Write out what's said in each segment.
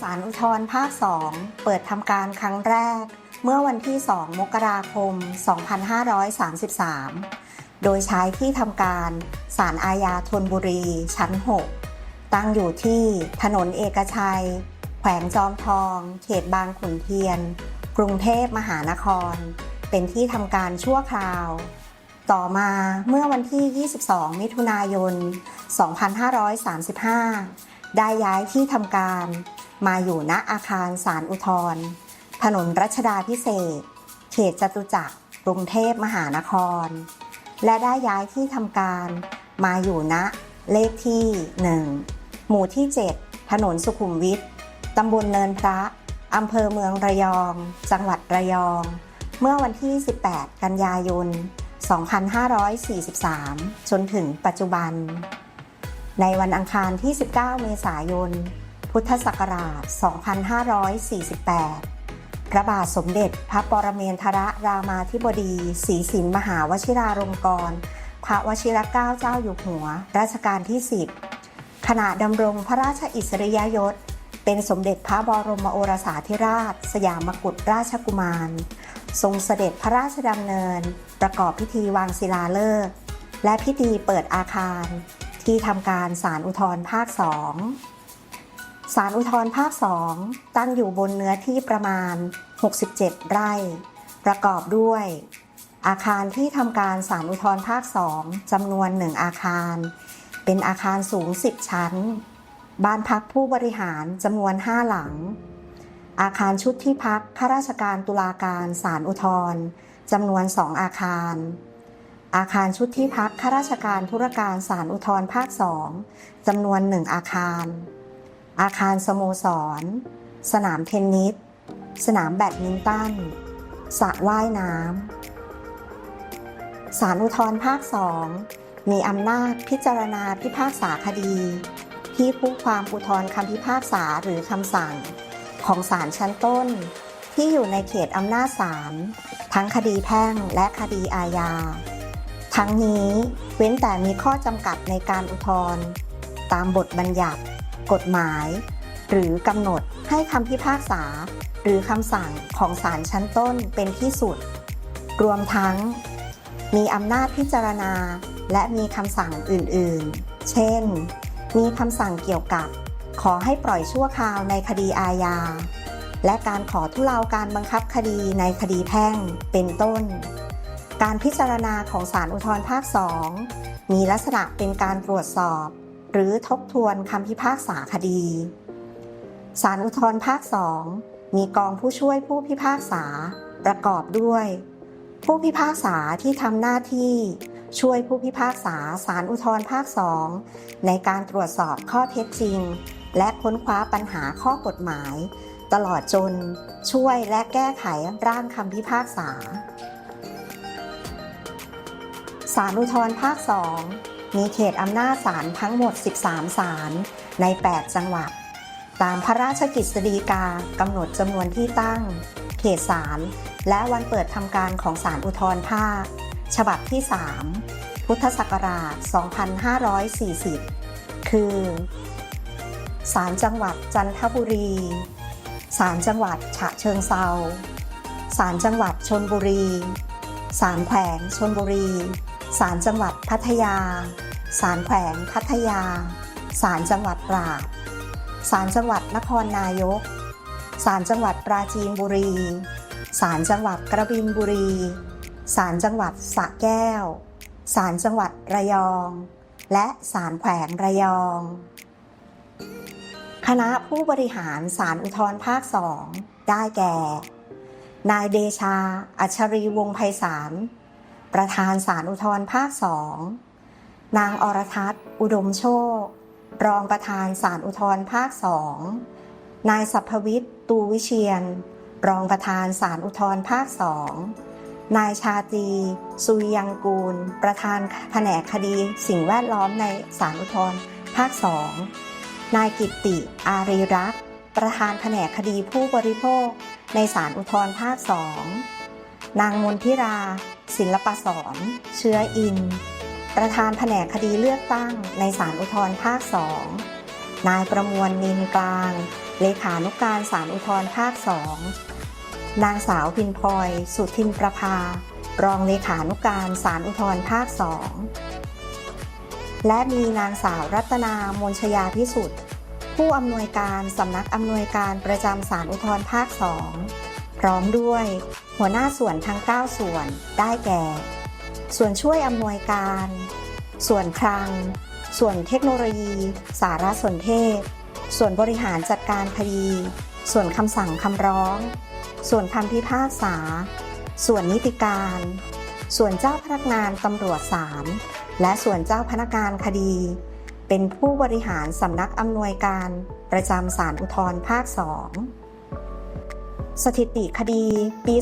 ศาลอุทธรภาค 2 เปิดทำการครั้งแรก เมื่อวันที่ 2 มกราคม 2533 โดยใช้ที่ทำการศาลอาญาธนบุรี ชั้น 6 ตั้งอยู่ที่ถนนเอกชัย แขวงจอมทอง เขตบางขุนเทียน กรุงเทพมหานคร เป็นที่ทำการชั่วคราว ต่อมาเมื่อวันที่ 22 มิถุนายน 2535ได้ย้ายที่ทำการ มาอยู่ณอาคารศาลอุทธรถนนรัชดาพิเศษ เขตจตุจักรกรุงเทพมหานคร และได้ย้ายที่ทำการมาอยู่ณเลขที่ 1 หมู่ที่ 7 ถนนสุขุมวิทตำบลเนินพระอำเภอเมืองระยอง จังหวัดระยอง เมื่อวันที่ 18 กันยายน 2543 จนถึงปัจจุบัน ในวันอังคารที่ 19 เมษายน พุทธศักราช 2548 พระบาทสมเด็จพระปรเมนทรรามาธิบดีศรีสินมหาวชิราลงกรณ์พระวชิรเกล้าเจ้าอยู่หัว รัชกาลที่ 10 ขณะดำรงพระราชอิสริยยศ เป็นสมเด็จพระบรมโอรสาธิราช สยามกุฎราชกุมาร ทรงเสด็จพระราชดำเนิน ประกอบพิธีวางศิลาฤกษ์และพิธีเปิดอาคาร ที่ทำการศาลอุทธรภาค2 ศาลอุทธรภาค 2 ตั้งอยู่บนเนื้อที่ประมาณ 67 ไร่ ประกอบด้วย อาคารที่ทำการศาลอุทธรภาค 2จำนวน 1 อาคาร เป็นอาคารสูง 10 ชั้น บ้านพักผู้บริหารจำนวน 5 หลัง อาคารชุดที่พักข้าราชการตุลาการศาลอุทธรจำนวน 2 อาคาร อาคารชุดที่พักข้าราชการธุรการศาลอุทธรภาค 2จำนวน 1 อาคาร อาคารสโมสร สนามเทนนิส สนามแบดมินตันสระว่ายน้ำศาลอุทธรภาค2มีอำนาจพิจารณาพิพากษาคดี ที่ผู้ความอุทธรคำพิพากษาหรือคำสั่ง ของศาลชั้นต้น ที่อยู่ในเขตอำนาจศาลทั้งคดีแพ่งและคดีอาญา ทั้งนี้เว้นแต่มีข้อจำกัดในการอุทธรตามบทบัญญัติ กฎหมาย หรือกำหนดให้คำพิพากษา หรือคำสั่งของศาลชั้นต้นเป็นที่สุด รวมทั้ง มีอำนาจพิจารณา และมีคำสั่งอื่นๆ เช่น มีคำสั่งเกี่ยวกับ ขอให้ปล่อยชั่วคราวในคดีอาญา และการขอทุเลาการบังคับคดีในคดีแพ่งเป็นต้น การพิจารณาของศาลอุทธรภาค2มีลักษณะเป็นการตรวจสอบ รือทบทวนคำพิพากษาคดีศาลอุทธรภาค2มีกองผู้ช่วยผู้พิพากษาประกอบด้วย ผู้พิพากษาที่ทำหน้าที่ช่วยผู้พิพากษาศาลอุทธรภาค2ในการตรวจสอบข้อเท็จจริง และค้นคว้าปัญหาข้อกฎหมาย ตลอดจนช่วยและแก้ไขร่างคำพิพากษาศาลอุทธรภาค2 มีเขตอำนาจศาลทั้งหมด 13 ศาลใน 8 จังหวัด ตามพระราชกฤษฎีกากำหนดจำนวนที่ตั้ง เขตศาลและวันเปิดทำการของศาลอุทธรภาค ฉบับที่ 3 พุทธศักราช 2540 คือศาลจังหวัดจันทบุรีศาลจังหวัดฉะเชิงเซาศาลจังหวัดชนบุรีศาลแขวงชนบุรี ศาลจังหวัดพัทยา ศาลแขวงพัทยา ศาลจังหวัดตราด ศาลจังหวัดนครนายก ศาลจังหวัดปราจีนบุรี ศาลจังหวัดกระบินบุรี ศาลจังหวัดสระแก้ว ศาลจังหวัดระยอง และศาลแขวงระยอง คณะผู้บริหารศาลอุทธรภาค2ได้แก่ นายเดชา อัชรีวงศ์ไพศาล ประธานศาลอุทธรภาค2นางอรทัศน์ อุดมโชค รองประธานศาลอุทธรภาค2นายสัพพวิทย์ตูวิเชียน รองประธานศาลอุทธรภาค2นายชาตรีสุยังกูล ประธานแผนกคดีสิ่งแวดล้อมในศาลอุทธรภาค2นายกิตติ อารีรักษ์ ประธานแผนกคดีผู้บริโภคในศาลอุทธรภาค2นางมนทิรา ศิลปสอนเชื้ออิน ประธานแผนกคดีเลือกตั้งในศาลอุทธรภาค2นายประมวลนินกลาง เลขานุกการศาลอุทธรภาคสองนางสาวพินพลอย สุทินประภา รองเลขานุการศาลอุทธรภาคสองและมีนางสาวรัตนามนชยาพิสุทธิ์ ผู้อำนวยการสำนักอำนวยการประจำศาลอุทธรภาคสองพร้อมด้วย หัวหน้าส่วนทั้ง 9 ส่วนได้แก่ ส่วนช่วยอำนวยการ ส่วนคลัง ส่วนเทคโนโลยี สารสนเทศ ส่วนบริหารจัดการคดี ส่วนคำสั่งคำร้อง ส่วนคำพิพากษา ส่วนนิติการ ส่วนเจ้าพนักงานตำรวจศาลและส่วนเจ้าพนักงานคดี เป็นผู้บริหารสำนักอำนวยการประจำศาลอุทธรภาค2 สถิติคดีปี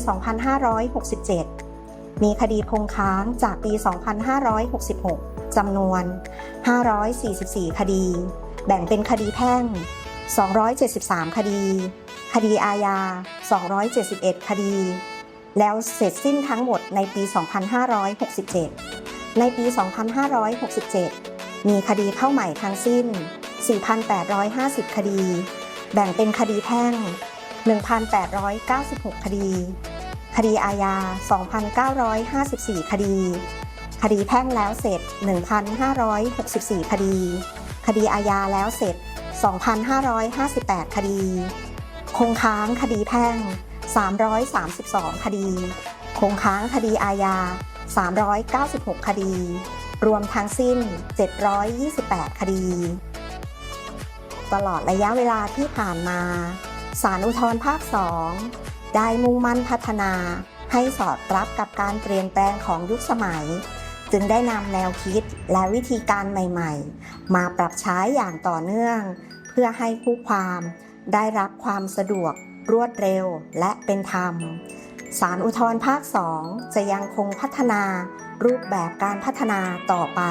2567 มีคดีคงค้างจากปี 2566 จำนวน 544 คดี แบ่งเป็นคดีแพ่ง 273 คดี คดีอาญา 271 คดี แล้วเสร็จสิ้นทั้งหมดในปี 2567 ในปี 2567 มีคดีเข้าใหม่ทั้งสิ้น 4,850 คดี แบ่งเป็นคดีแพ่ง 1,896 คดี คดีอาญา 2,954 คดี คดีแพ่งแล้วเสร็จ 1,564 คดี คดีอาญาแล้วเสร็จ 2,558 คดี คงค้างคดีแพ่ง 332 คดี คงค้างคดีอาญา 396 คดี รวมทั้งสิ้น 728 คดี ตลอดระยะเวลาที่ผ่านมา ศาลอุทธรภาค 2 ได้มุ่งมั่นพัฒนา ให้สอดรับกับการเปลี่ยนแปลงของยุคสมัย จึงได้นำแนวคิดและวิธีการใหม่ๆ มาปรับใช้อย่างต่อเนื่อง เพื่อให้ผู้ความได้รับความสะดวก รวดเร็วและเป็นธรรมศาลอุทธรภาค 2 จะยังคงพัฒนารูปแบบการพัฒนาต่อไป